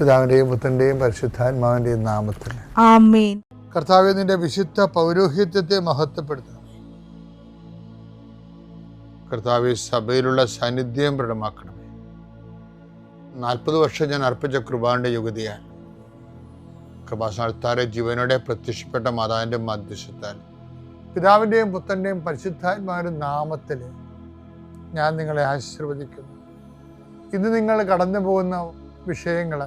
പിതാവിന്റെയും പുത്രന്റെയും പരിശുദ്ധാത്മാവിന്റെയും നാമത്തിൽ. കർത്താവ് നിന്റെ വിശുദ്ധ പൗരോഹിത്യത്തെ മഹത്വപ്പെടുത്തണം. കർത്താവ് സഭയിലുള്ള സാന്നിധ്യം പ്രകടമാക്കണമേ നാൽപ്പത് വർഷം ഞാൻ അർപ്പിച്ച കൃപാന്റെ യുഗതിയാണ് കൃപാസ്ഥാനത്താരെ ജീവനോടെ പ്രത്യക്ഷപ്പെട്ട മാതാവിന്റെ മധ്യസ്ഥത്താൽ പിതാവിന്റെയും പുത്രന്റെയും പരിശുദ്ധാത്മാവിന്റെ നാമത്തിൽ ഞാൻ നിങ്ങളെ ആശീർവദിക്കുന്നു. ഇന്ന് നിങ്ങൾ കടന്നു പോകുന്ന വിഷയങ്ങൾ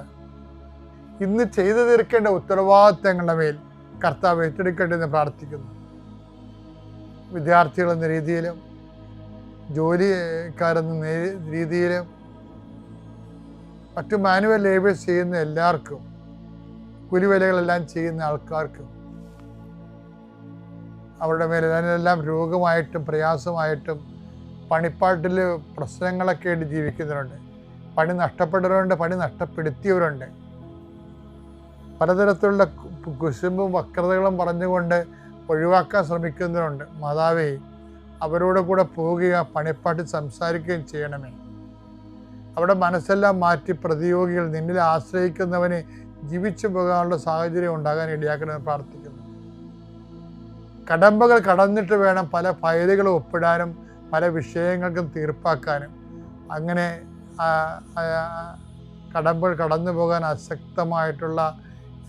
ഇന്ന് ചെയ്തു തീർക്കേണ്ട ഉത്തരവാദിത്തങ്ങളുടെ മേൽ കർത്താവ് ഏറ്റെടുക്കട്ടെ എന്ന് പ്രാർത്ഥിക്കുന്നു. വിദ്യാർത്ഥികൾ എന്ന രീതിയിലും ജോലിക്കാരെന്ന രീതിയിലും മറ്റു മാനുവൽ ലേബേഴ്സ് ചെയ്യുന്ന എല്ലാവർക്കും കൂലിവേലകളെല്ലാം ചെയ്യുന്ന ആൾക്കാർക്കും അവരുടെ മേൽ അതിനെല്ലാം രോഗമായിട്ടും പ്രയാസമായിട്ടും പണിപ്പാട്ടിൽ പ്രശ്നങ്ങളൊക്കെ ആയിട്ട് ജീവിക്കുന്നവരുണ്ട്. പണി നഷ്ടപ്പെട്ടവരുണ്ട് പണി നഷ്ടപ്പെടുത്തിയവരുണ്ട്. പലതരത്തിലുള്ള കുശുമ്പും വക്രതകളും പറഞ്ഞുകൊണ്ട് ഒഴിവാക്കാൻ ശ്രമിക്കുന്നവരുണ്ട്. മാതാവേ അവരോട് കൂടെ പോവുകയോ പണിപ്പാട്ടിൽ സംസാരിക്കുകയും ചെയ്യണമേ. അവിടെ മനസ്സെല്ലാം മാറ്റി പ്രതിയോഗികൾ നിന്നിൽ ആശ്രയിക്കുന്നവന് ജീവിച്ചു പോകാനുള്ള സാഹചര്യം ഉണ്ടാകാൻ ഇടയാക്കണമെന്ന് പ്രാർത്ഥിക്കുന്നു. കടമ്പകൾ കടന്നിട്ട് വേണം പല ഫയലുകളും ഒപ്പിടാനും പല വിഷയങ്ങൾക്കും തീർപ്പാക്കാനും. അങ്ങനെ കടമ്പകൾ കടന്നു പോകാൻ അശക്തമായിട്ടുള്ള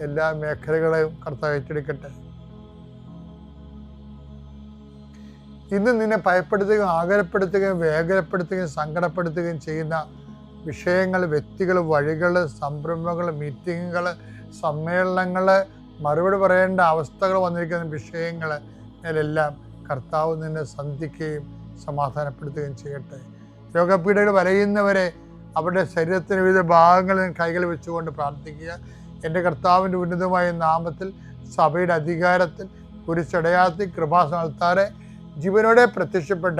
എല്ലാ മേഖലകളെയും കർത്താവ് ഏറ്റെടുക്കട്ടെ. ഇന്ന് നിന്നെ ഭയപ്പെടുത്തുകയും ആകരപ്പെടുത്തുകയും വേഗരപ്പെടുത്തുകയും സങ്കടപ്പെടുത്തുകയും ചെയ്യുന്ന വിഷയങ്ങൾ വ്യക്തികൾ വഴികൾ സംരംഭങ്ങൾ മീറ്റിങ്ങുകൾ സമ്മേളനങ്ങൾ മറുപടി പറയേണ്ട അവസ്ഥകൾ വന്നിരിക്കുന്ന വിഷയങ്ങൾ എല്ലാം കർത്താവ് നിന്നെ സന്ധിക്കുകയും സമാധാനപ്പെടുത്തുകയും ചെയ്യട്ടെ. രോഗപീഠകൾ വലയുന്നവരെ അവരുടെ ശരീരത്തിന് വിവിധ ഭാഗങ്ങളിൽ കൈകൾ വെച്ചുകൊണ്ട് പ്രാർത്ഥിക്കുക. എന്റെ കർത്താവിന്റെ ഉന്നതമായ നാമത്തിൽ സഭയുടെ അധികാരത്തിൽ കുരിശടയാത്തി കൃപാസനത്താറെ ജീവനോടെ പ്രത്യക്ഷപ്പെട്ട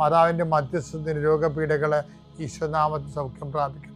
മാതാവിന്റെ മധ്യസ്ഥത്തിന് രോഗപീഠകളെ ഈശ്വനാമത്തിൽ സൗഖ്യം പ്രാപിക്കട്ടെ.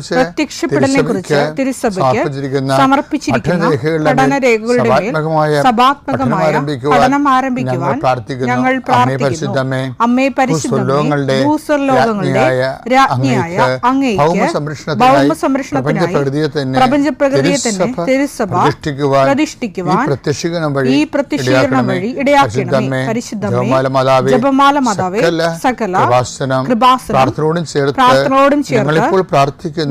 പ്രത്യക്ഷപ്പെടലിനെ കുറിച്ച് തിരുസഭയ്ക്ക് സമർപ്പിച്ചിരിക്കുന്ന സഭാത്മകമായ പഠനം ആരംഭിക്കുവാൻ ഞങ്ങൾ പ്രാർത്ഥിക്കുന്നു. അമ്മേ പരിശുദ്ധമേ ഭൂസ്വർലോകങ്ങളുടെ രാജ്ഞിയായ അങ്ങേക്ക് പ്രപഞ്ചപ്രകൃതിയെ തന്നെ തിരുസഭ പ്രതിഷ്ഠിക്കുവാൻ ഈ പ്രത്യക്ഷീകരണം വഴി ഇടയാക്കണമേ. പരിശുദ്ധമേ ജപമാല മാതാവേ സകല കൃപാസനം പ്രാർത്ഥനയോടും ചേർത്ത് ഞങ്ങളിപ്പോൾ പ്രാർത്ഥിക്കുന്ന.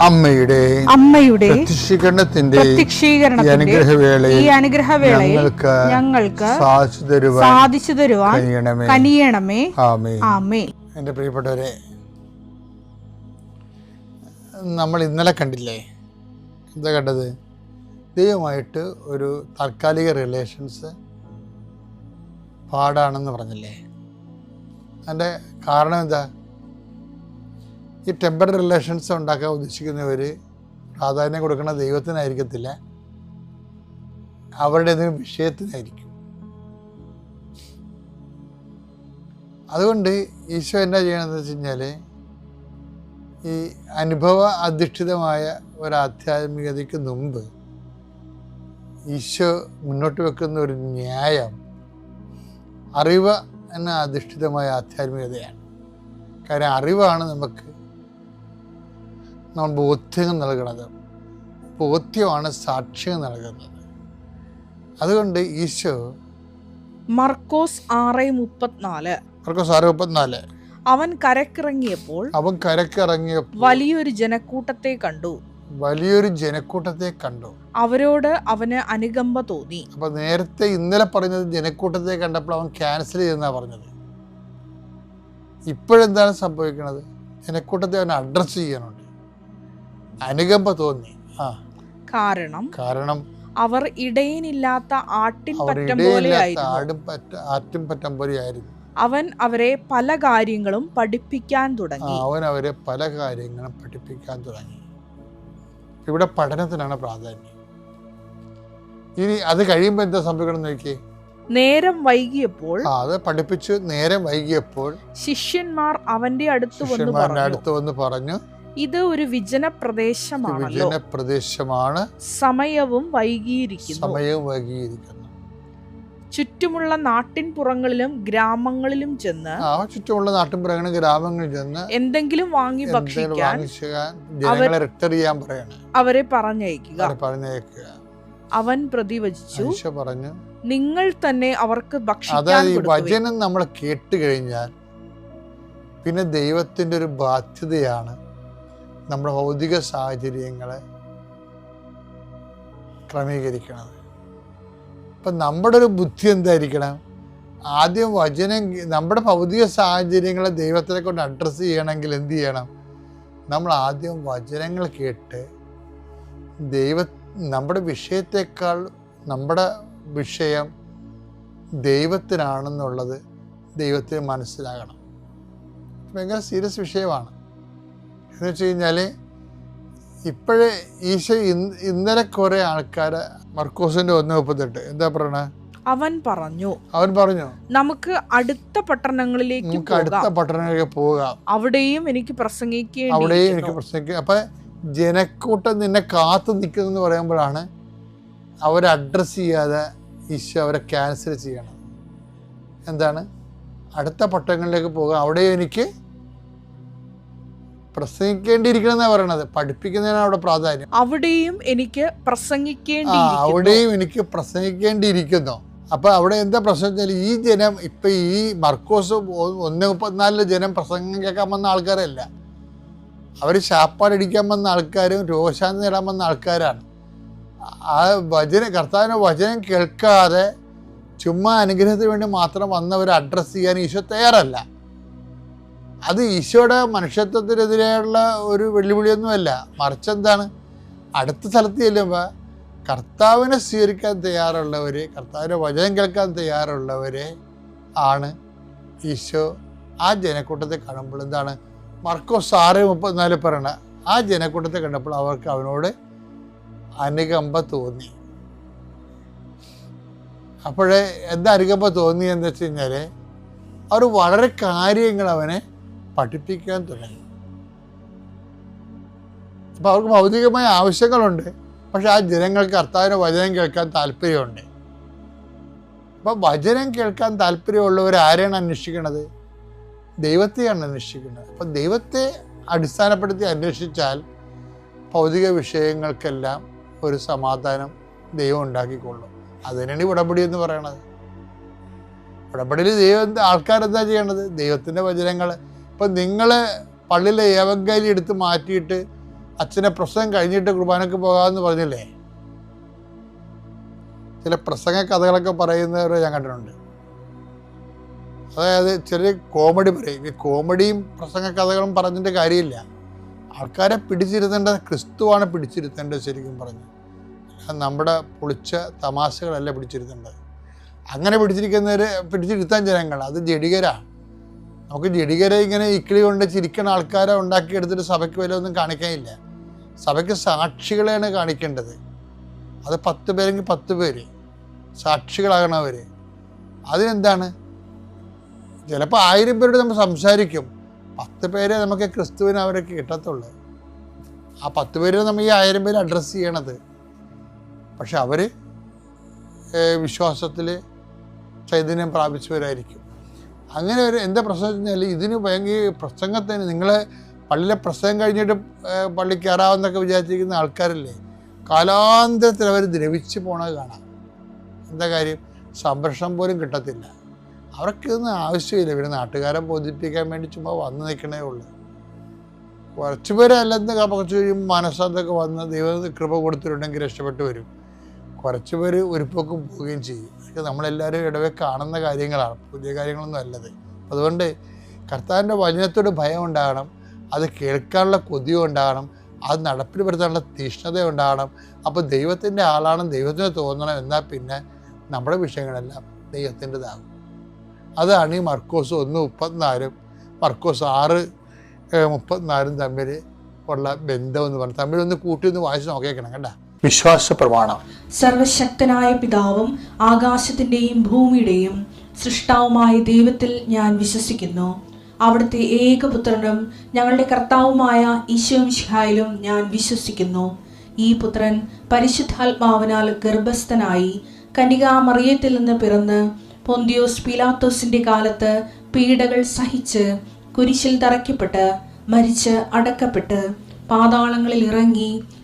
അമ്മയുടെ അമ്മയുടെ പ്രത്യക്ഷീകരണത്തിന്റെ ഈ ഈ അനുഗ്രഹവേളയിൽ അനുഗ്രഹവേളയിൽ ഞങ്ങൾക്ക് ഞങ്ങൾക്ക് സാധിച്ചു തരുവാൻ സാധിച്ചു തരുവാൻ കനിയണമേ. ആമേ ആമേ എന്റെ പ്രിയപ്പെട്ടവരെ നമ്മൾ ഇന്നലെ കണ്ടില്ലേ? എന്താ കണ്ടത്? ദൈവമായിട്ട് ഒരു താൽക്കാലിക റിലേഷൻസ് പാടാണെന്ന് പറഞ്ഞില്ലേ? അതിന്റെ കാരണം എന്താ? ഈ ടെമ്പററി റിലേഷൻസ് ഉണ്ടാക്കാൻ ഉദ്ദേശിക്കുന്നവർ പ്രാധാന്യം കൊടുക്കുന്ന ദൈവത്തിനായിരിക്കത്തില്ല. അവരുടെ ഏതെങ്കിലും വിഷയത്തിനായിരിക്കും. അതുകൊണ്ട് ഈശോ എന്നാ ചെയ്യണമെന്ന് വെച്ച് കഴിഞ്ഞാൽ ഈ അനുഭവ അധിഷ്ഠിതമായ ഒരു ആധ്യാത്മികതയ്ക്ക് മുമ്പ് ഈശോ മുന്നോട്ട് വെക്കുന്ന ഒരു ന്യായം അറിവ് എന്ന അധിഷ്ഠിതമായ ആധ്യാത്മികതയാണ്. കാര്യം അറിവാണ് നമുക്ക് നമ്മൾ ബോധ്യം നൽകുന്നത് ബോധ്യമാണ് സാക്ഷ്യം നൽകുന്നത്. അതുകൊണ്ട് ഈശോ മർക്കോസ് ആറ് മുപ്പത്തിനാല്. മർക്കോസ് ആറ് മുപ്പത്തിനാല്. അവൻ കരക്കിറങ്ങിയപ്പോൾ അവൻ കരക്കിറങ്ങിയപ്പോൾ വലിയൊരു ജനക്കൂട്ടത്തെ കണ്ടു. വലിയൊരു ജനക്കൂട്ടത്തെ കണ്ടു. അവരോട് അവന് അനുകമ്പ തോന്നി. അപ്പൊ നേരത്തെ ഇന്നലെ പറഞ്ഞത് ജനക്കൂട്ടത്തെ കണ്ടപ്പോൾ അവൻ ക്യാൻസൽ ചെയ്തെന്നാ പറഞ്ഞത്. ഇപ്പോഴെന്താണ് സംഭവിക്കുന്നത് ജനക്കൂട്ടത്തെ അവൻ അഡ്രസ് ചെയ്യാനുണ്ട്. അനുകമ്പ തോന്നി. കാരണം കാരണം അവർ ഇടയനില്ലാത്ത ആട്ടിൻ പറ്റം പോലെ പോലെയായിരുന്നു അവൻ അവരെ പല കാര്യങ്ങളും പഠിപ്പിക്കാൻ തുടങ്ങി. അവൻ അവരെ പല കാര്യങ്ങളും പഠിപ്പിക്കാൻ തുടങ്ങി. ഇവിടെ പഠനത്തിനാണ് പ്രാധാന്യം. ഇനി അത് കഴിയുമ്പോൾ എന്താ സംഭവിക്കണം നോക്കി നോക്കിയേ. നേരം വൈകിയപ്പോൾ അത് പഠിപ്പിച്ചു നേരം വൈകിയപ്പോൾ ശിഷ്യന്മാർ അവന്റെ അടുത്ത് അടുത്ത് വന്ന് പറഞ്ഞു ഇത് ഒരു വിജന പ്രദേശമാണല്ലോ പ്രദേശമാണ് സമയവും വൈകിയിരിക്കുന്നു. സമയവും വൈകിയിരിക്കുന്നു. ചുറ്റുമുള്ള നാട്ടിൻപുറങ്ങളിലും ഗ്രാമങ്ങളിലും ചെന്ന് ആ ചുറ്റുമുള്ള നാട്ടിൻപുറങ്ങളിലും ഗ്രാമങ്ങളിൽ ചെന്ന് എന്തെങ്കിലും വാങ്ങി ഭക്ഷിക്കാൻ ജനങ്ങളെ റിട്ടർ ചെയ്യാൻ പറയണം. അവരെ പറഞ്ഞയക്കുക. പറഞ്ഞയക്കുക. അവൻ പ്രതിവചിച്ചു പറഞ്ഞു നിങ്ങൾ തന്നെ അവർക്ക് അതായത് ഈ വചനം നമ്മൾ കേട്ട് കഴിഞ്ഞാൽ പിന്നെ ദൈവത്തിന്റെ ഒരു ബാധ്യതയാണ് നമ്മുടെ ഭൗതിക സാഹചര്യങ്ങളെ ക്രമീകരിക്കണത് അപ്പം നമ്മുടെ ഒരു ബുദ്ധി എന്തായിരിക്കണം? ആദ്യം വചനം നമ്മുടെ ഭൗതിക സാഹചര്യങ്ങളെ ദൈവത്തിനെ കൊണ്ട് അഡ്രസ്സ് ചെയ്യണമെങ്കിൽ എന്ത് ചെയ്യണം? നമ്മൾ ആദ്യം വചനങ്ങൾ കേട്ട് ദൈവ നമ്മുടെ വിഷയത്തെക്കാൾ നമ്മുടെ വിഷയം ദൈവത്തിനാണെന്നുള്ളത് ദൈവത്തിന് മനസ്സിലാകണം. ഭയങ്കര സീരിയസ് വിഷയമാണ്. എന്ന് വെച്ച് കഴിഞ്ഞാൽ ഇപ്പോഴേ ഈശോ ഇന്ന് ഇന്നലെ കുറെ ആൾക്കാരെ മർക്കോസിന്റെ ഒന്ന് മുപ്പത്തെട്ട് എന്താ പറയണ? അവൻ പറഞ്ഞു. അവൻ പറഞ്ഞു? നമുക്ക് അടുത്ത പട്ടണങ്ങളിലേക്ക് നമുക്ക് അടുത്ത പട്ടണങ്ങളിലേക്ക് പോകാം. അവിടെയും എനിക്ക് അവിടെയും എനിക്ക് പ്രസംഗിക്കുക അപ്പൊ അപ്പം ജനക്കൂട്ടം നിന്നെ കാത്തു നിൽക്കുന്നെന്ന് പറയുമ്പോഴാണ് അവരെ അഡ്രസ്സ് ചെയ്യാതെ ഈശോ അവരെ ക്യാൻസൽ ചെയ്യണം എന്താണ്? അടുത്ത പട്ടണങ്ങളിലേക്ക് പോകാം. അവിടെയും എനിക്ക് പ്രസംഗിക്കേണ്ടിയിരിക്കണം എന്നാ പറയണത്. പഠിപ്പിക്കുന്നതിനാണ് അവിടെ പ്രാധാന്യം. അവിടെയും എനിക്ക് ആ പ്രസംഗിക്കേണ്ടി അവിടെയും എനിക്ക് പ്രസംഗിക്കേണ്ടിയിരിക്കുന്നു. അപ്പൊ അവിടെ എന്താ പ്രശ്നം വെച്ചാൽ ഈ ജനം ഇപ്പൊ ഈ മർക്കോസ് ഒന്ന് മുപ്പത്തിനാലിൽ ജനം പ്രസംഗം കേൾക്കാൻ വന്ന ആൾക്കാരല്ല. അവർ ശാപ്പാടടിക്കാൻ വന്ന ആൾക്കാരും രോഗശാന്തി നേടാൻ വന്ന ആൾക്കാരാണ്. ആ വചന കർത്താവിന്റെ വചനം കേൾക്കാതെ ചുമ്മാ അനുഗ്രഹത്തിന് വേണ്ടി മാത്രം വന്നവരെ അഡ്രസ്സ് ചെയ്യാൻ ഈശോ തയ്യാറല്ല. അത് ഈശോയുടെ മനുഷ്യത്വത്തിനെതിരെയുള്ള ഒരു വെല്ലുവിളിയൊന്നുമല്ല. മറിച്ച് എന്താണ്? അടുത്ത സ്ഥലത്ത് ചെല്ലുമ്പോൾ കർത്താവിനെ സ്വീകരിക്കാൻ തയ്യാറുള്ളവർ കർത്താവിന്റെ വചനം കേൾക്കാൻ തയ്യാറുള്ളവരെ ആണ് ഈശോ. ആ ജനക്കൂട്ടത്തെ കാണുമ്പോൾ എന്താണ്? മർക്കോസ് ആറ് മുപ്പത്തിനാല് പറയണ ആ ജനക്കൂട്ടത്തെ കണ്ടപ്പോൾ അവർക്ക് അവനോട് അനുകമ്പ തോന്നി. അപ്പോഴേ എന്താ അനുകമ്പ തോന്നി എന്ന് വെച്ച് കഴിഞ്ഞാൽ അവർ വളരെ കാര്യങ്ങൾ അവനെ പഠിപ്പിക്കാൻ തുടങ്ങി. അപ്പോൾ അവർക്ക് ഭൗതികമായ ആവശ്യങ്ങളുണ്ട്. പക്ഷെ ആ ജനങ്ങൾക്ക് കർത്താവിന്റെ വചനം കേൾക്കാൻ താല്പര്യമുണ്ട്. അപ്പോൾ വചനം കേൾക്കാൻ താല്പര്യമുള്ളവർ ആരെയാണ് അന്വേഷിക്കുന്നത്? ദൈവത്തെയാണ് അന്വേഷിക്കുന്നത്. അപ്പം ദൈവത്തെ അടിസ്ഥാനപ്പെടുത്തി അന്വേഷിച്ചാൽ ഭൗതിക വിഷയങ്ങൾക്കെല്ലാം ഒരു സമാധാനം ദൈവം ഉണ്ടാക്കിക്കൊള്ളും. അതിനാണ് ഉടമ്പടി എന്ന് പറയണത്. ഉടമ്പടിയിൽ ദൈവം ആൾക്കാരെന്താ ചെയ്യണത് ദൈവത്തിന്റെ വചനങ്ങൾ ഇപ്പം നിങ്ങൾ പള്ളിയിലെ ഏവങ്കാലി എടുത്ത് മാറ്റിയിട്ട് അച്ഛനെ പ്രസംഗം കഴിഞ്ഞിട്ട് കുർബാനക്ക് പോകാമെന്ന് പറഞ്ഞില്ലേ? ചില പ്രസംഗ കഥകളൊക്കെ പറയുന്നവരെ ഞാൻ കണ്ടിട്ടുണ്ട്. അതായത് ചെറിയ കോമഡി പറയും. ഈ കോമഡിയും പ്രസംഗ കഥകളും പറഞ്ഞിട്ട് കാര്യമില്ല. ആൾക്കാരെ പിടിച്ചിരുത്തേണ്ടത് ക്രിസ്തുവാണ് പിടിച്ചിരുത്തേണ്ടത് ശരിക്കും പറഞ്ഞു നമ്മുടെ പൊളിച്ച തമാശകളല്ല പിടിച്ചിരുത്തേണ്ടത്. അങ്ങനെ പിടിച്ചിരിക്കുന്നവർ പിടിച്ചിരുത്താൻ ജനങ്ങൾ അത് ജഡികരാണ്. നമുക്ക് ജഡികരെ ഇങ്ങനെ ഇക്കിളി കൊണ്ട് ചിരിക്കുന്ന ആൾക്കാരെ ഉണ്ടാക്കിയെടുത്തിട്ട് സഭയ്ക്ക് വില ഒന്നും കാണിക്കാനില്ല. സഭയ്ക്ക് സാക്ഷികളെയാണ് കാണിക്കേണ്ടത്. അത് പത്ത് പേരെങ്കിൽ പത്ത് പേര്. സാക്ഷികളാകണവർ അതിനെന്താണ്? ചിലപ്പോൾ ആയിരം പേരോട് നമ്മൾ സംസാരിക്കും. പത്ത് പേരെ നമുക്ക് ക്രിസ്തുവിന് അവരൊക്കെ കിട്ടത്തുള്ളൂ. ആ പത്ത് പേര് നമ്മൾ ഈ ആയിരം പേര് അഡ്രസ്സ് ചെയ്യണത്. പക്ഷെ അവർ വിശ്വാസത്തിൽ ചൈതന്യം പ്രാപിച്ചവരായിരിക്കും. അങ്ങനെ ഒരു എന്താ പ്രശ്നം വെച്ച് കഴിഞ്ഞാൽ ഇതിന് ഭയങ്കര പ്രസംഗത്തിന് നിങ്ങൾ പള്ളിയിലെ പ്രസംഗം കഴിഞ്ഞിട്ട് പള്ളി കയറാമെന്നൊക്കെ വിചാരിച്ചിരിക്കുന്ന ആൾക്കാരല്ലേ? കാലാന്തരത്തിൽ അവർ ദ്രവിച്ച് പോണത് കാണാം. എന്താ കാര്യം? സംരക്ഷണം പോലും കിട്ടത്തില്ല. അവർക്കൊന്നും ആവശ്യമില്ല. പിന്നെ നാട്ടുകാരെ ബോധിപ്പിക്കാൻ വേണ്ടി ചുമ്മാ വന്ന് നിൽക്കണേ ഉള്ളൂ. കുറച്ച് പേരല്ലെന്ന് കുറച്ച് കഴിയുമ്പോൾ മനസ്സതൊക്കെ വന്ന് ദൈവം കൃപ കൊടുത്തിട്ടുണ്ടെങ്കിൽ രക്ഷപ്പെട്ടു വരും. കുറച്ച് പേര് ഒരുപ്പൊക്കും പോവുകയും ചെയ്യും. അതൊക്കെ നമ്മളെല്ലാവരും ഇടവേ കാണുന്ന കാര്യങ്ങളാണ്. പുതിയ കാര്യങ്ങളൊന്നും അല്ലത്. അതുകൊണ്ട് കർത്താവിന്റെ വചനത്തോട് ഭയം ഉണ്ടാകണം. അത് കേൾക്കാനുള്ള കൊതിയും ഉണ്ടാകണം. അത് നടപ്പിൽ വരുത്താനുള്ള തീഷ്ണത ഉണ്ടാകണം. അപ്പോൾ ദൈവത്തിന്റെ ആളാണ് ദൈവത്തിന് തോന്നണം എന്നാൽ പിന്നെ നമ്മുടെ വിഷയങ്ങളെല്ലാം ദൈവത്തിന്റെതാകും അതാണ് ഈ മർക്കോസ് ഒന്ന് മുപ്പത്തിനാലും മർക്കോസ് ആറ് മുപ്പത്തിനാലും തമ്മിൽ ഉള്ള ബന്ധം എന്ന് പറഞ്ഞു തമ്മിൽ ഒന്ന് കൂട്ടി ഒന്ന് വായിച്ച് നോക്കിയേക്കണം കേട്ടോ വിശ്വാസ പ്രമാണം സർവശക്തനായ പിതാവും ആകാശത്തിന്റെയും ഭൂമിയുടെയും സൃഷ്ടാവുമായ ദൈവത്തിൽ ഞാൻ വിശ്വസിക്കുന്നു. അവിടുത്തെ ഏകപുത്രനും ഞങ്ങളുടെ കർത്താവുമായ ഈശോമിഷിഹായിലും ഞാൻ വിശ്വസിക്കുന്നു. ഈ പുത്രൻ പരിശുദ്ധാത്മാവിനാൽ ഗർഭസ്ഥനായി കനികാമറിയത്തിൽ നിന്ന് പിറന്ന് പൊന്തിയോസ് പിലാത്തോസിന്റെ കാലത്ത് പീഡകൾ സഹിച്ച് കുരിശിൽ തറയ്ക്കപ്പെട്ട് മരിച്ച് അടക്കപ്പെട്ട് പാതാളങ്ങളിൽ ഇറങ്ങി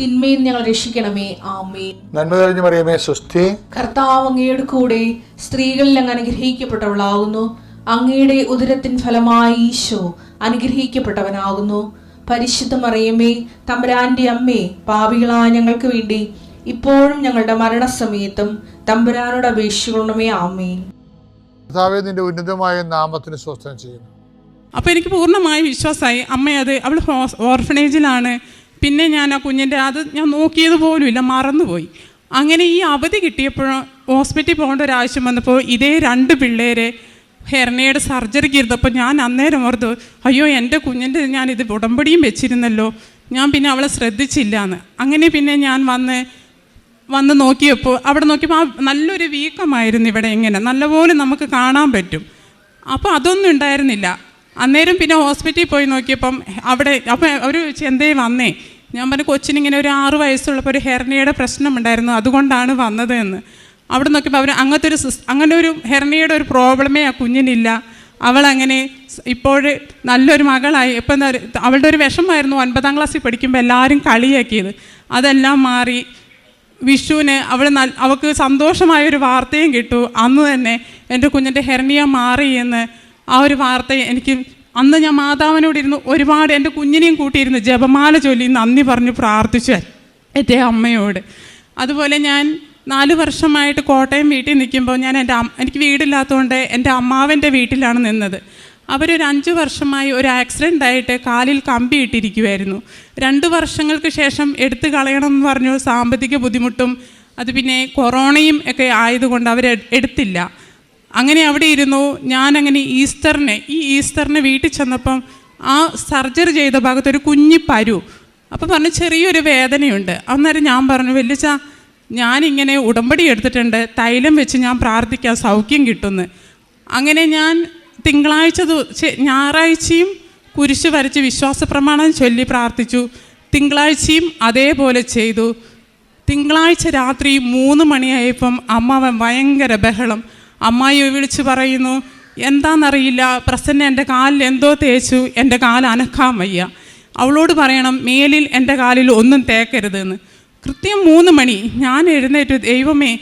തിന്മയിൽ ഞങ്ങൾ രക്ഷിക്കണമേ. ആമേൻ. നന്മ തെളിഞ്ഞു മറിയമേ സുസ്ഥി കർത്താവ് അങ്ങയുടെ കൂടെ സ്ത്രീകളിൽ അങ്ങ് അനുഗ്രഹിക്കപ്പെട്ടവളാകുന്നു. അങ്ങയുടെ ഉദരത്തിൻ ഫലമായി ഈശോ അനുഗ്രഹിക്കപ്പെട്ടവനാകുന്നു. പരിശുദ്ധ മറിയമേ തമ്പുരാന്റെ അമ്മേ പാപികളായ ഞങ്ങൾക്ക് വേണ്ടി ഇപ്പോഴും ഞങ്ങളുടെ മരണസമയത്തും തമ്പുരാനോട് അപേക്ഷിക്കണമേ. ആമേൻ. കർത്താവെ നിന്റെ ഉന്നതമായ നാമത്തിന് സ്വസ്ഥം ചെയ്യുന്നു. അപ്പോൾ എനിക്ക് പൂർണമായി വിശ്വാസമായി അമ്മ അത് അവൾ ഓർഫനേജിലാണ് പിന്നെ ഞാൻ ആ കുഞ്ഞിന്റെ അത് ഞാൻ നോക്കിയത് പോലുമില്ല മറന്നുപോയി. അങ്ങനെ ഈ അവധി കിട്ടിയപ്പോൾ ഹോസ്പിറ്റലിൽ പോകേണ്ട ഒരു ആവശ്യം വന്നപ്പോൾ ഇതേ രണ്ട് പിള്ളേരെ ഹെർണയുടെ സർജറിക്ക് ഇരുന്നപ്പോൾ ഞാൻ അന്നേരം ഓർത്തു അയ്യോ എന്റെ കുഞ്ഞിന്റെ ഞാൻ ഇത് ഉടമ്പടിയും വെച്ചിരുന്നല്ലോ ഞാൻ പിന്നെ അവളെ ശ്രദ്ധിച്ചില്ല എന്ന് അങ്ങനെ പിന്നെ ഞാൻ വന്ന് വന്ന് നോക്കിയപ്പോൾ അവിടെ നോക്കിയപ്പോൾ ആ നല്ലൊരു വീക്കമായിരുന്നു ഇവിടെ ഇങ്ങനെ നല്ലപോലെ നമുക്ക് കാണാൻ പറ്റും. അപ്പോൾ അതൊന്നും ഉണ്ടായിരുന്നില്ല. അന്നേരം പിന്നെ ഹോസ്പിറ്റലിൽ പോയി നോക്കിയപ്പം അവിടെ അപ്പം അവർ ചെന്തേ വന്നേ ഞാൻ പറഞ്ഞു കൊച്ചിനിങ്ങനെ ഒരു ആറ് വയസ്സുള്ളപ്പോൾ ഒരു ഹെർണിയുടെ പ്രശ്നമുണ്ടായിരുന്നു അതുകൊണ്ടാണ് വന്നത് എന്ന് അവിടെ നോക്കിയപ്പോൾ അവർ അങ്ങനത്തെ ഒരു അങ്ങനെ ഒരു ഹെർണിയുടെ ഒരു പ്രോബ്ലമേ ആ കുഞ്ഞിനില്ല. അവളങ്ങനെ ഇപ്പോൾ നല്ലൊരു മകളായി. ഇപ്പം അവളുടെ ഒരു വിഷമമായിരുന്നു ഒൻപതാം ക്ലാസ്സിൽ പഠിക്കുമ്പോൾ എല്ലാവരും കളിയാക്കിയത്. അതെല്ലാം മാറി. വിഷുവിന് അവൾ നല്ല അവൾക്ക് സന്തോഷമായൊരു വാർത്തയും കിട്ടു. അന്ന് തന്നെ എന്റെ കുഞ്ഞിന്റെ ഹെർണിയ മാറി എന്ന് ആ ഒരു വാർത്ത എനിക്ക് അന്ന് ഞാൻ മാതാവിനോട് ഇരുന്ന്. ഒരുപാട് എന്റെ കുഞ്ഞിനെയും കൂട്ടിയിരുന്ന് ജപമാല ചൊല്ലി നന്ദി പറഞ്ഞ് പ്രാർത്ഥിച്ചു എന്റെ അമ്മയോട്. അതുപോലെ ഞാൻ നാല് വർഷമായിട്ട് കോട്ടയം വീട്ടിൽ നിൽക്കുമ്പോൾ ഞാൻ എന്റെ എനിക്ക് വീടില്ലാത്തതുകൊണ്ട് എന്റെ അമ്മാവന്റെ വീട്ടിലാണ് നിന്നത്. അവരൊരു അഞ്ച് വർഷമായി ഒരു ആക്സിഡന്റ് ആയിട്ട് കാലിൽ കമ്പി ഇട്ടിരിക്കുമായിരുന്നു രണ്ട് വർഷങ്ങൾക്ക് ശേഷം എടുത്തു കളയണം എന്ന് പറഞ്ഞു സാമ്പത്തിക ബുദ്ധിമുട്ടും അത് പിന്നെ കൊറോണയും ഒക്കെ ആയതുകൊണ്ട് അവർ എടുത്തില്ല. അങ്ങനെ അവിടെ ഇരുന്നു. ഞാനങ്ങനെ ഈസ്റ്ററിനെ ഈ ഈസ്റ്ററിനെ വീട്ടിൽ ചെന്നപ്പം ആ സർജറി ചെയ്ത ഭാഗത്ത് ഒരു കുഞ്ഞി പരു. അപ്പം പറഞ്ഞു ചെറിയൊരു വേദനയുണ്ട്. അന്നേരം ഞാൻ പറഞ്ഞു വല്യച്ച ഞാനിങ്ങനെ ഉടമ്പടി എടുത്തിട്ടുണ്ട്. തൈലം വെച്ച് ഞാൻ പ്രാർത്ഥിക്കാം സൗഖ്യം കിട്ടുമെന്ന്. അങ്ങനെ ഞാൻ തിങ്കളാഴ്ച ഞായറാഴ്ചയും കുരിശ് വരച്ച് വിശ്വാസ പ്രമാണം ചൊല്ലി പ്രാർത്ഥിച്ചു. തിങ്കളാഴ്ചയും അതേപോലെ ചെയ്തു. തിങ്കളാഴ്ച രാത്രി മൂന്ന് മണിയായപ്പം അമ്മാവൻ ഭയങ്കര ബഹളം. അമ്മായി വിളിച്ച് പറയുന്നു എന്താണെന്നറിയില്ല പ്രസന്ന എന്റെ കാലിൽ എന്തോ തേച്ചു എന്റെ കാൽ അനക്കാൻ വയ്യ. അവളോട് പറയണം മേലിൽ എന്റെ കാലിൽ ഒന്നും തേക്കരുതെന്ന്. കൃത്യം മൂന്ന് മണി ഞാൻ എഴുന്നേറ്റ് ദൈവമേ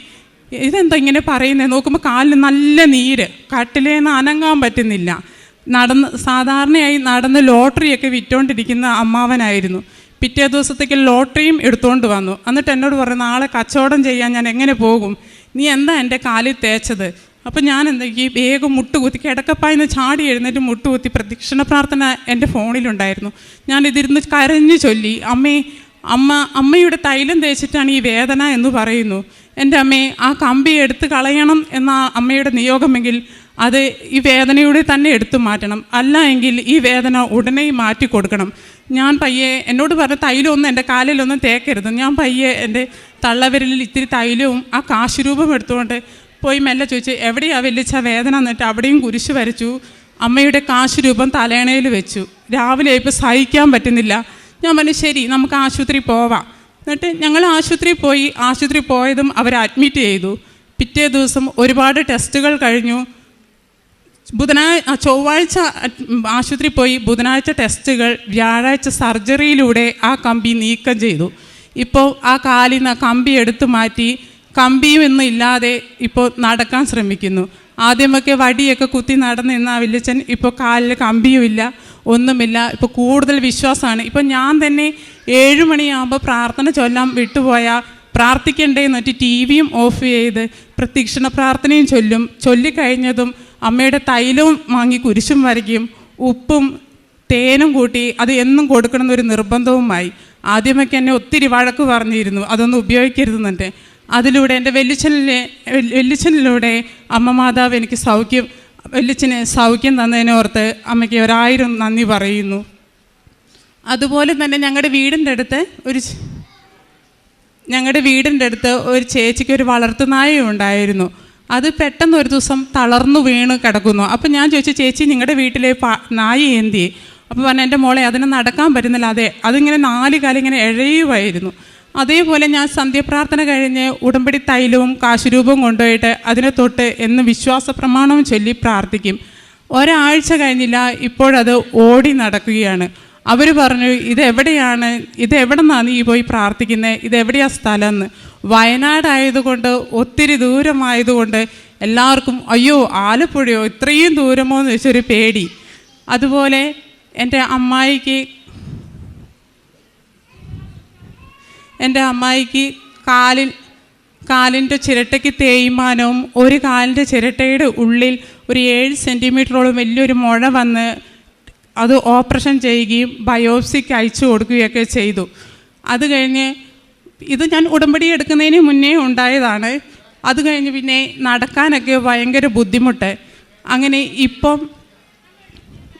ഇതെന്താ ഇങ്ങനെ പറയുന്നത് നോക്കുമ്പോൾ കാലിൽ നല്ല നീര് കട്ടിലേന്ന് അനങ്ങാൻ പറ്റുന്നില്ല. നടന്ന് സാധാരണയായി നടന്ന് ലോട്ടറിയൊക്കെ വിറ്റോണ്ടിരിക്കുന്ന അമ്മാവനായിരുന്നു. പിറ്റേ ദിവസത്തേക്ക് ലോട്ടറിയും എടുത്തുകൊണ്ട് വന്നു. എന്നിട്ട് എന്നോട് പറഞ്ഞു നാളെ കച്ചവടം ചെയ്യാൻ ഞാൻ എങ്ങനെ പോകും? നീ എന്താ എന്റെ കാലിൽ തേച്ചത്? അപ്പം ഞാൻ എന്താ ഈ വേഗം മുട്ടുകുത്തി കിടക്കപ്പായിന്ന് ചാടി എഴുന്നേറ്റ് മുട്ടുകുത്തി പ്രദക്ഷിണ പ്രാർത്ഥന എന്റെ ഫോണിലുണ്ടായിരുന്നു. ഞാൻ ഇതിരുന്ന് കരഞ്ഞു ചൊല്ലി അമ്മേ അമ്മ അമ്മയുടെ തൈലം തേച്ചിട്ടാണ് ഈ വേദന എന്ന് പറയുന്നു. എന്റെ അമ്മയെ ആ കമ്പി എടുത്ത് കളയണം എന്ന അമ്മയുടെ നിയോഗമെങ്കിൽ അത് ഈ വേദനയുടെ തന്നെ എടുത്തു മാറ്റണം. അല്ല എങ്കിൽ ഈ വേദന ഉടനെ മാറ്റി കൊടുക്കണം. ഞാൻ പയ്യെ എന്നോട് പറഞ്ഞ തൈലമൊന്നും എന്റെ കാലിലൊന്നും തേക്കരുത്. ഞാൻ പയ്യെ എന്റെ തള്ളവിരലിൽ ഇത്തിരി തൈലവും ആ കാശുരൂപം എടുത്തുകൊണ്ട് പോയി മെല്ലെ ചോദിച്ചു എവിടെയാ വലിച്ച വേദന? എന്നിട്ട് അവിടെയും കുരിശ് വരച്ചു അമ്മയുടെ കാശ് രൂപം തലേണയിൽ വെച്ചു. രാവിലെ ഇപ്പോൾ സഹിക്കാൻ പറ്റുന്നില്ല. ഞാൻ പറഞ്ഞു ശരി നമുക്ക് ആശുപത്രി പോവാം. എന്നിട്ട് ഞങ്ങൾ ആശുപത്രി പോയി. ആശുപത്രി പോയതും അവർ അഡ്മിറ്റ് ചെയ്തു. പിറ്റേ ദിവസം ഒരുപാട് ടെസ്റ്റുകൾ കഴിഞ്ഞു. ബുധനാഴ്ച ചൊവ്വാഴ്ച ആശുപത്രി പോയി. ബുധനാഴ്ച ടെസ്റ്റുകൾ വ്യാഴാഴ്ച സർജറിയിലൂടെ ആ കമ്പി നീക്കം ചെയ്തു. ഇപ്പോൾ ആ കാലിൽ നിന്ന് കമ്പി എടുത്തു മാറ്റി കമ്പിയും ഒന്നും ഇല്ലാതെ ഇപ്പോൾ നടക്കാൻ ശ്രമിക്കുന്നു. ആദ്യമൊക്കെ വടിയൊക്കെ കുത്തി നടന്നിരുന്ന ആ വല്യച്ഛൻ ഇപ്പോൾ കാലിൽ കമ്പിയുമില്ല ഒന്നുമില്ല. ഇപ്പോൾ കൂടുതൽ വിശ്വാസമാണ്. ഇപ്പോൾ ഞാൻ തന്നെ ഏഴ് മണിയാകുമ്പോൾ പ്രാർത്ഥന ചൊല്ലാൻ വിട്ടുപോയാൽ പ്രാർത്ഥിക്കണ്ടേ എന്നിട്ട് ടി വിയും ഓഫ് ചെയ്ത് പ്രത്യക്ഷണ പ്രാർത്ഥനയും ചൊല്ലും. ചൊല്ലിക്കഴിഞ്ഞതും അമ്മയുടെ തൈലവും വാങ്ങി കുരിശും വരയ്ക്കും. ഉപ്പും തേനും കൂട്ടി അത് എന്നും കൊടുക്കണമെന്നൊരു നിർബന്ധവുമായി. ആദ്യമൊക്കെ എന്നെ ഒത്തിരി വഴക്ക് പറഞ്ഞിരുന്നു. അതൊന്നും ഉപയോഗിക്കരുതെന്നുണ്ട് അതിലൂടെ എന്റെ വെല്ലിച്ചനിലെ വെല്ലിച്ചനിലൂടെ അമ്മ മാതാവ് എനിക്ക് സൗഖ്യം വെല്ലിച്ചന് സൗഖ്യം തന്നതിനെ ഓർത്ത് അമ്മയ്ക്ക് ഒരായിരം നന്ദി പറയുന്നു. അതുപോലെ തന്നെ ഞങ്ങളുടെ വീടിന്റെ അടുത്ത് ഒരു ഞങ്ങളുടെ വീടിന്റെ അടുത്ത് ഒരു ചേച്ചിക്ക് ഒരു വളർത്തുനായ ഉണ്ടായിരുന്നു. അത് പെട്ടെന്ന് ഒരു ദിവസം തളർന്നു വീണ് കിടക്കുന്നു. അപ്പം ഞാൻ ചോദിച്ചു ചേച്ചി നിങ്ങളുടെ വീട്ടിലെ നായി എന്തിയെ അപ്പോൾ പറഞ്ഞു എന്റെ മോളെ അതിനെ നടക്കാൻ പറ്റുന്നില്ല. അതെ അതിങ്ങനെ നാല് കാലിങ്ങനെ എഴയുമായിരുന്നു അതേപോലെ ഞാൻ സന്ധ്യപ്രാർത്ഥന കഴിഞ്ഞ് ഉടമ്പടി തൈലവും കാശുരൂപവും കൊണ്ടുപോയിട്ട് അതിനെ തൊട്ട് എന്ന് വിശ്വാസ പ്രമാണവും ചൊല്ലി പ്രാർത്ഥിക്കും. ഒരാഴ്ച കഴിഞ്ഞില്ല ഇപ്പോഴത് ഓടി നടക്കുകയാണ്. അവർ പറഞ്ഞു ഇതെവിടെയാണ്? ഇതെവിടെ നിന്നാണ് നീ പോയി പ്രാർത്ഥിക്കുന്നത് ഇതെവിടെയാണ് സ്ഥലം എന്ന് വയനാടായതുകൊണ്ട് ഒത്തിരി ദൂരമായതുകൊണ്ട് എല്ലാവർക്കും അയ്യോ ആലപ്പുഴയോ? ഇത്രയും ദൂരമോ എന്ന് വെച്ചൊരു പേടി. അതുപോലെ എന്റെ അമ്മായിക്ക് എന്റെ അമ്മായിക്ക് കാലിൽ കാലിന്റെ ചിരട്ടയ്ക്ക് തേയ്മാനവും ഒരു കാലിന്റെ ചിരട്ടയുടെ ഉള്ളിൽ ഒരു ഏഴ് സെന്റിമീറ്ററോളം വലിയൊരു മുഴ വന്ന് അത് ഓപ്പറേഷൻ ചെയ്യുകയും ബയോപ്സിക്ക് അയച്ചു കൊടുക്കുകയൊക്കെ ചെയ്തു. അത് കഴിഞ്ഞ് ഇത് ഞാൻ ഉടമ്പടി എടുക്കുന്നതിന് മുന്നേ ഉണ്ടായതാണ്. അത് കഴിഞ്ഞ് പിന്നെ നടക്കാനൊക്കെ ഭയങ്കര ബുദ്ധിമുട്ട്. അങ്ങനെ ഇപ്പം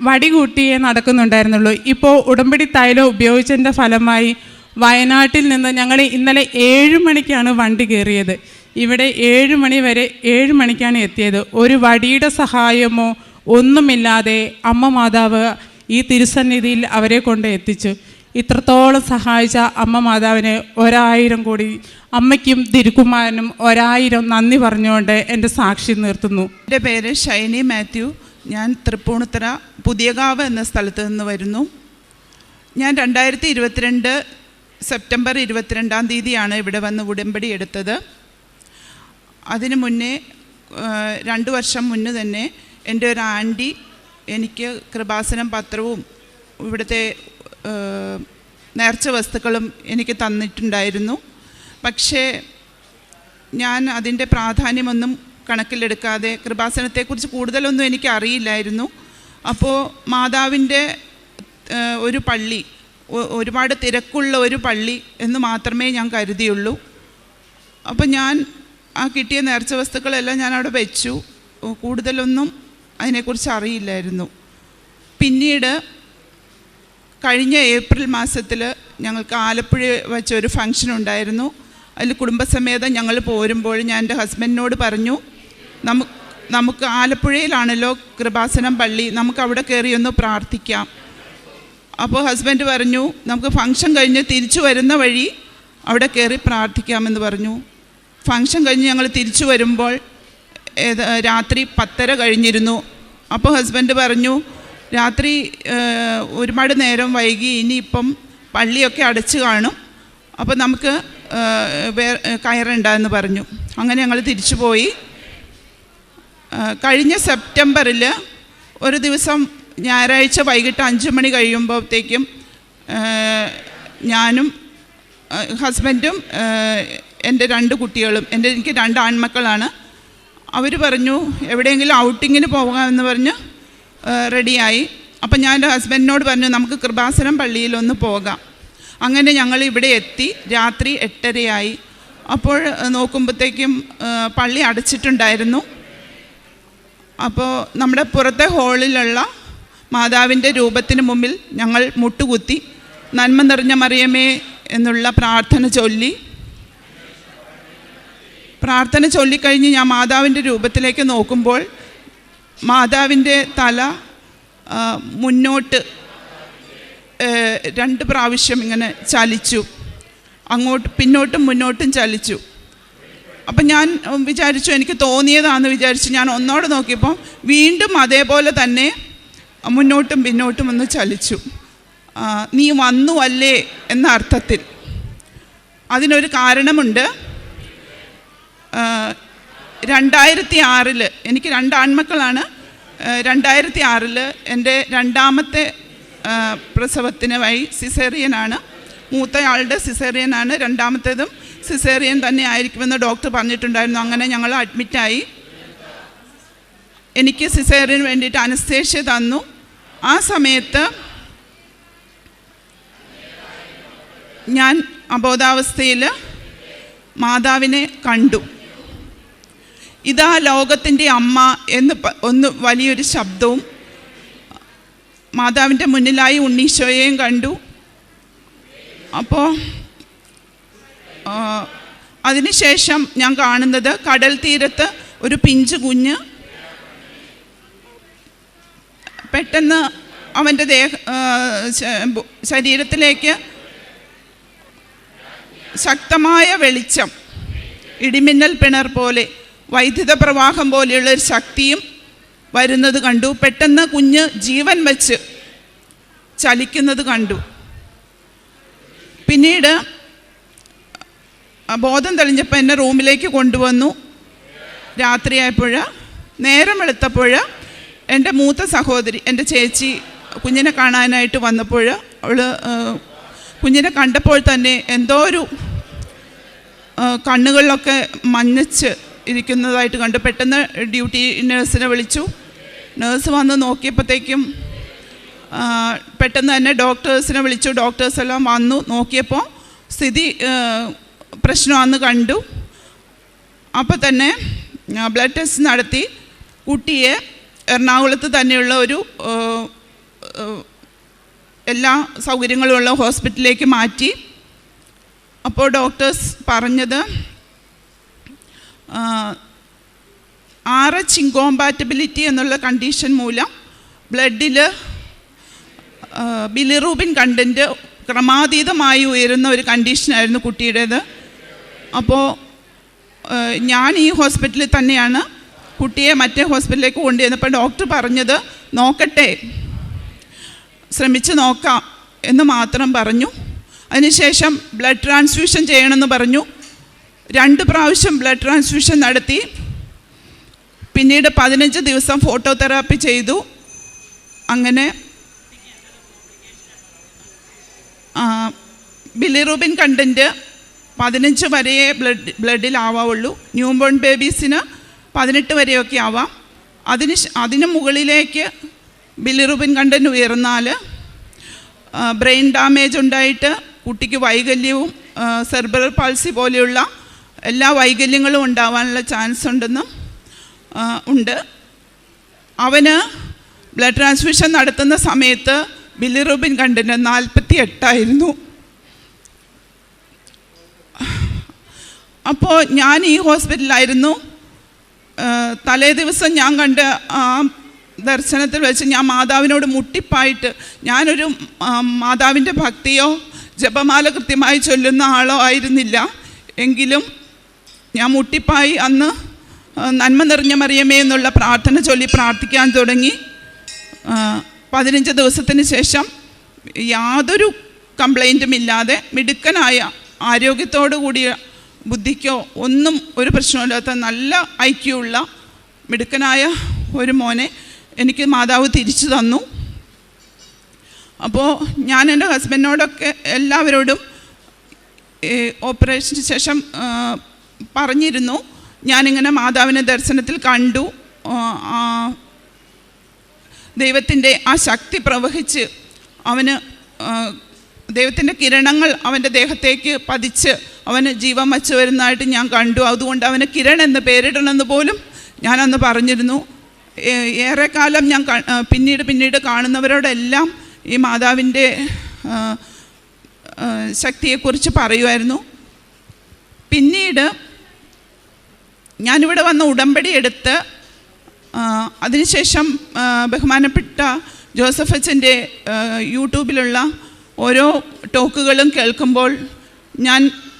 വടി കൂട്ടിയേ നടക്കുന്നുണ്ടായിരുന്നുള്ളൂ. ഇപ്പോൾ ഉടമ്പടി തൈലം ഉപയോഗിച്ചതിന്റെ ഫലമായി വയനാട്ടിൽ നിന്ന് ഞങ്ങൾ ഇന്നലെ ഏഴ് മണിക്കാണ് വണ്ടി കയറിയത്. ഇവിടെ ഏഴ് മണി വരെ ഏഴ് മണിക്കാണ് എത്തിയത്. ഒരു വടിയുടെ സഹായമോ ഒന്നുമില്ലാതെ അമ്മ മാതാവ് ഈ തിരുസന്നിധിയിൽ അവരെ കൊണ്ട് എത്തിച്ചു. ഇത്രത്തോളം സഹായിച്ച അമ്മ മാതാവിന് ഒരായിരം കോടി അമ്മയ്ക്കും തിരുക്കുമാരനും ഒരായിരം നന്ദി പറഞ്ഞുകൊണ്ട് എന്റെ സാക്ഷി നിർത്തുന്നു. എന്റെ പേര് ഷൈനി മാത്യു. ഞാൻ തൃപ്പൂണിത്തറ പുതിയകാവ് എന്ന സ്ഥലത്ത് നിന്ന് വരുന്നു. ഞാൻ രണ്ടായിരത്തി ഇരുപത്തിരണ്ട് സെപ്റ്റംബർ ഇരുപത്തിരണ്ടാം തീയതിയാണ് ഇവിടെ വന്ന് ഉടമ്പടി എടുത്തത്. അതിനു മുന്നേ രണ്ട് വർഷം മുന്നേ തന്നെ എന്റെ ഒരു ആന്റി എനിക്ക് കൃപാസനം പത്രവും ഇവിടുത്തെ നേർച്ച വസ്തുക്കളും എനിക്ക് തന്നിട്ടുണ്ടായിരുന്നു. പക്ഷേ ഞാൻ അതിന്റെ പ്രാധാന്യമൊന്നും കണക്കിലെടുക്കാതെ കൃപാസനത്തെക്കുറിച്ച് കൂടുതലൊന്നും എനിക്ക് അറിയില്ലായിരുന്നു. അപ്പോൾ മാതാവിന്റെ ഒരു പള്ളി ഒരുപാട് തിരക്കുള്ള ഒരു പള്ളി എന്ന് മാത്രമേ ഞാൻ കരുതിയുള്ളൂ. അപ്പം ഞാൻ ആ കിട്ടിയ നേർച്ച വസ്തുക്കളെല്ലാം ഞാൻ അവിടെ വെച്ചു. കൂടുതലൊന്നും അതിനെക്കുറിച്ച് അറിയില്ലായിരുന്നു. പിന്നീട് കഴിഞ്ഞ ഏപ്രിൽ മാസത്തിൽ ഞങ്ങൾക്ക് ആലപ്പുഴ വെച്ച ഒരു ഫംഗ്ഷൻ ഉണ്ടായിരുന്നു. അതിൽ കുടുംബസമേതം ഞങ്ങൾ പോരുമ്പോൾ ഞാൻ എന്റെ ഹസ്ബൻഡിനോട് പറഞ്ഞു നമുക്ക് നമുക്ക് ആലപ്പുഴയിലാണല്ലോ കൃപാസനം പള്ളി നമുക്ക് അവിടെ കയറിയൊന്ന് പ്രാർത്ഥിക്കാം. അപ്പോൾ ഹസ്ബൻഡ് പറഞ്ഞു നമുക്ക് ഫംഗ്ഷൻ കഴിഞ്ഞ് തിരിച്ചു വരുന്ന വഴി അവിടെ കയറി പ്രാർത്ഥിക്കാമെന്ന് പറഞ്ഞു. ഫംഗ്ഷൻ കഴിഞ്ഞ് ഞങ്ങൾ തിരിച്ചു വരുമ്പോൾ രാത്രി പത്തര കഴിഞ്ഞിരുന്നു. അപ്പോൾ ഹസ്ബൻഡ് പറഞ്ഞു രാത്രി ഒരുപാട് നേരം വൈകി ഇനിയിപ്പം പള്ളിയൊക്കെ അടച്ചു കാണും. അപ്പോൾ നമുക്ക് വേ കയറണ്ട എന്ന് പറഞ്ഞു. അങ്ങനെ ഞങ്ങൾ തിരിച്ചു പോയി. കഴിഞ്ഞ സെപ്റ്റംബറിൽ ഒരു ദിവസം ഞായറാഴ്ച വൈകിട്ട് അഞ്ച് മണി കഴിയുമ്പോഴത്തേക്കും ഞാനും ഹസ്ബൻഡും എന്റെ രണ്ട് കുട്ടികളും എന്റെ എനിക്ക് രണ്ട് ആൺമക്കളാണ്. അവർ പറഞ്ഞു എവിടെയെങ്കിലും ഔട്ടിങ്ങിന് പോകാമെന്ന് പറഞ്ഞ് റെഡിയായി. അപ്പം ഞാൻ എന്റെ ഹസ്ബൻഡിനോട് പറഞ്ഞു നമുക്ക് കൃപാസനം പള്ളിയിലൊന്ന് പോകാം. അങ്ങനെ ഞങ്ങൾ ഇവിടെ എത്തി രാത്രി എട്ടരയായി. അപ്പോൾ നോക്കുമ്പോഴത്തേക്കും പള്ളി അടച്ചിട്ടുണ്ടായിരുന്നു. അപ്പോൾ നമ്മുടെ പുറത്തെ ഹോളിലുള്ള മാതാവിന്റെ രൂപത്തിന് മുമ്പിൽ ഞങ്ങൾ മുട്ടുകുത്തി നന്മ നിറഞ്ഞ മറിയമേ എന്നുള്ള പ്രാർത്ഥന ചൊല്ലി. പ്രാർത്ഥന ചൊല്ലിക്കഴിഞ്ഞ് ഞാൻ മാതാവിന്റെ രൂപത്തിലേക്ക് നോക്കുമ്പോൾ മാതാവിന്റെ തല മുന്നോട്ട് രണ്ട് പ്രാവശ്യം ഇങ്ങനെ ചലിച്ചു. അങ്ങോട്ട് പിന്നോട്ടും മുന്നോട്ടും ചലിച്ചു. അപ്പം ഞാൻ വിചാരിച്ചു എനിക്ക് തോന്നിയതാണെന്ന് വിചാരിച്ച് ഞാൻ ഒന്നോട് നോക്കിയപ്പോൾ വീണ്ടും അതേപോലെ തന്നെ മുന്നോട്ടും പിന്നോട്ടും ഒന്ന് ചലിച്ചു. നീ വന്നു അല്ലേ എന്ന അർത്ഥത്തിൽ. അതിനൊരു കാരണമുണ്ട്. രണ്ടായിരത്തി ആറിൽ എനിക്ക് രണ്ട് ആൺമക്കളാണ്. രണ്ടായിരത്തി ആറിൽ എന്റെ രണ്ടാമത്തെ പ്രസവത്തിന് വഴി സിസേറിയനാണ്. മൂത്തയാളുടെ സിസേറിയനാണ് രണ്ടാമത്തേതും സിസേറിയൻ തന്നെ ആയിരിക്കുമെന്ന് ഡോക്ടർ പറഞ്ഞിട്ടുണ്ടായിരുന്നു. അങ്ങനെ ഞങ്ങൾ അഡ്മിറ്റായി. എനിക്ക് സിസേറിയന് വേണ്ടിയിട്ട് അനസ്തേഷ്യ തന്നു. ആ സമയത്ത് ഞാൻ അബോധാവസ്ഥയിൽ മാതാവിനെ കണ്ടു. ഇതാ ലോകത്തിന്റെ അമ്മ എന്ന് ഒന്ന് വലിയൊരു ശബ്ദവും മാതാവിന്റെ മുന്നിലായി ഉണ്ണീശോയെയും കണ്ടു. അപ്പോൾ അതിനുശേഷം ഞാൻ കാണുന്നത് കടൽ തീരത്ത് ഒരു പിഞ്ചു കുഞ്ഞ് പെട്ടെന്ന് അവന്റെ ദേഹ ശരീരത്തിലേക്ക് ശക്തമായ വെളിച്ചം ഇടിമിന്നൽ പിണർ പോലെ വൈദ്യുത പ്രവാഹം പോലെയുള്ള ഒരു ശക്തിയും വരുന്നത് കണ്ടു. പെട്ടെന്ന് കുഞ്ഞ് ജീവൻ വെച്ച് ചലിക്കുന്നത് കണ്ടു. പിന്നീട് ബോധം തെളിഞ്ഞപ്പോൾ എന്നെ റൂമിലേക്ക് കൊണ്ടുവന്നു. രാത്രിയായപ്പോൾ നേരം വെളുത്തപ്പോൾ എന്റെ മൂത്ത സഹോദരി എന്റെ ചേച്ചി കുഞ്ഞിനെ കാണാനായിട്ട് വന്നപ്പോൾ അവൾ കുഞ്ഞിനെ കണ്ടപ്പോൾ തന്നെ എന്തോ ഒരു കണ്ണുകളിലൊക്കെ മഞ്ഞച്ച് ഇരിക്കുന്നതായിട്ട് കണ്ടു. പെട്ടെന്ന് ഡ്യൂട്ടി നേഴ്സിനെ വിളിച്ചു. നേഴ്സ് വന്ന് നോക്കിയപ്പോഴത്തേക്കും പെട്ടെന്ന് തന്നെ ഡോക്ടേഴ്സിനെ വിളിച്ചു. ഡോക്ടേഴ്സെല്ലാം വന്നു നോക്കിയപ്പോൾ സ്ഥിതി പ്രശ്നമാണെന്ന് കണ്ടു. അപ്പോൾ തന്നെ ബ്ലഡ് ടെസ്റ്റ് നടത്തി. കുട്ടിയെ എറണാകുളത്ത് തന്നെയുള്ള ഒരു എല്ലാ സൗകര്യങ്ങളും സൗകര്യങ്ങളുമുള്ള ഹോസ്പിറ്റലിലേക്ക് മാറ്റി. അപ്പോൾ ഡോക്ടേഴ്സ് പറഞ്ഞത് ആറ് ചിങ്കോമ്പാറ്റബിലിറ്റി എന്നുള്ള കണ്ടീഷൻ മൂലം ബ്ലഡിൽ ബിലിറൂബിൻ കണ്ടന്റ് ക്രമാതീതമായി ഉയരുന്ന ഒരു കണ്ടീഷനായിരുന്നു കുട്ടിയുടേത്. അപ്പോൾ ഞാൻ ഈ ഹോസ്പിറ്റലിൽ തന്നെയാണ് കുട്ടിയെ മറ്റേ ഹോസ്പിറ്റലിലേക്ക് കൊണ്ടുവന്നപ്പോൾ ഡോക്ടർ പറഞ്ഞത് നോക്കട്ടെ ശ്രമിച്ച് നോക്കാം എന്ന് മാത്രം പറഞ്ഞു. അതിനുശേഷം ബ്ലഡ് ട്രാൻസ്ഫ്യൂഷൻ ചെയ്യണമെന്ന് പറഞ്ഞു. രണ്ട് പ്രാവശ്യം ബ്ലഡ് ട്രാൻസ്ഫ്യൂഷൻ നടത്തി. പിന്നീട് പതിനഞ്ച് ദിവസം ഫോട്ടോ തെറാപ്പി ചെയ്തു. അങ്ങനെ ബിലിറൂബിൻ കണ്ടന്റ് പതിനഞ്ച് വരെയേ ബ്ലഡ് ബ്ലഡിലാവാവുള്ളൂ. ന്യൂ ബോൺ ബേബീസിന് പതിനെട്ട് വരെയൊക്കെ ആവാം. അതിന് അതിന് മുകളിലേക്ക് ബിലിറുബിൻ കണ്ടൻ ഉയർന്നാൽ ബ്രെയിൻ ഡാമേജ് ഉണ്ടായിട്ട് കുട്ടിക്ക് വൈകല്യവും സെർബറൽ പാൾസി പോലെയുള്ള എല്ലാ വൈകല്യങ്ങളും ഉണ്ടാവാനുള്ള ചാൻസ് ഉണ്ടെന്നും ഉണ്ട്. അവന് ബ്ലഡ് ട്രാൻസ്ഫ്യൂഷൻ നടത്തുന്ന സമയത്ത് ബിലിറൂബിൻ കണ്ടൻ നാൽപ്പത്തി എട്ടായിരുന്നു അപ്പോൾ ഞാൻ ഈ ഹോസ്പിറ്റലിലായിരുന്നു. തലേ ദിവസം ഞാൻ കണ്ട ആ ദർശനത്തിൽ വെച്ച് ഞാൻ മാതാവിനോട് മുട്ടിപ്പായിട്ട് ഞാനൊരു മാതാവിന്റെ ഭക്തിയോ ജപമാല കൃത്യമായി ചൊല്ലുന്ന ആളോ ആയിരുന്നില്ല. എങ്കിലും ഞാൻ മുട്ടിപ്പായി അന്ന് നന്മ നിറഞ്ഞ മറിയമേ എന്നുള്ള പ്രാർത്ഥന ചൊല്ലി പ്രാർത്ഥിക്കാൻ തുടങ്ങി. പതിനഞ്ച് ദിവസത്തിന് ശേഷം യാതൊരു കംപ്ലൈന്റും ഇല്ലാതെ മിടുക്കനായ ആരോഗ്യത്തോടു കൂടിയ ബുദ്ധിക്കോ ഒന്നും ഒരു പ്രശ്നമില്ലാത്ത നല്ല ഐക്യമുള്ള മിടുക്കനായ ഒരു മോനെ എനിക്ക് മാതാവ് തിരിച്ചു തന്നു. അപ്പോൾ ഞാൻ എന്റെ ഹസ്ബൻഡിനോടൊക്കെ എല്ലാവരോടും ഓപ്പറേഷന് ശേഷം പറഞ്ഞിരുന്നു. ഞാനിങ്ങനെ മാതാവിനെ ദർശനത്തിൽ കണ്ടു. ദൈവത്തിന്റെ ആ ശക്തി പ്രവഹിച്ച് അവന് ദൈവത്തിന്റെ കിരണങ്ങൾ അവന്റെ ദേഹത്തേക്ക് പതിച്ച് അവന് ജീവൻ വച്ചു വരുന്നതായിട്ട് ഞാൻ കണ്ടു. അതുകൊണ്ട് അവന് കിരൺ എന്ന് പേരിടണമെന്ന് പോലും ഞാനന്ന് പറഞ്ഞിരുന്നു. ഏറെക്കാലം ഞാൻ പിന്നീട് പിന്നീട് കാണുന്നവരോടെല്ലാം ഈ മാതാവിന്റെ ശക്തിയെക്കുറിച്ച് പറയുമായിരുന്നു. പിന്നീട് ഞാനിവിടെ വന്ന ഉടമ്പടി എടുത്ത് അതിനുശേഷം ബഹുമാനപ്പെട്ട ജോസഫ് അച്ഛന്റെ യൂട്യൂബിലുള്ള ഓരോ ടോക്കുകളും കേൾക്കുമ്പോൾ ഞാൻ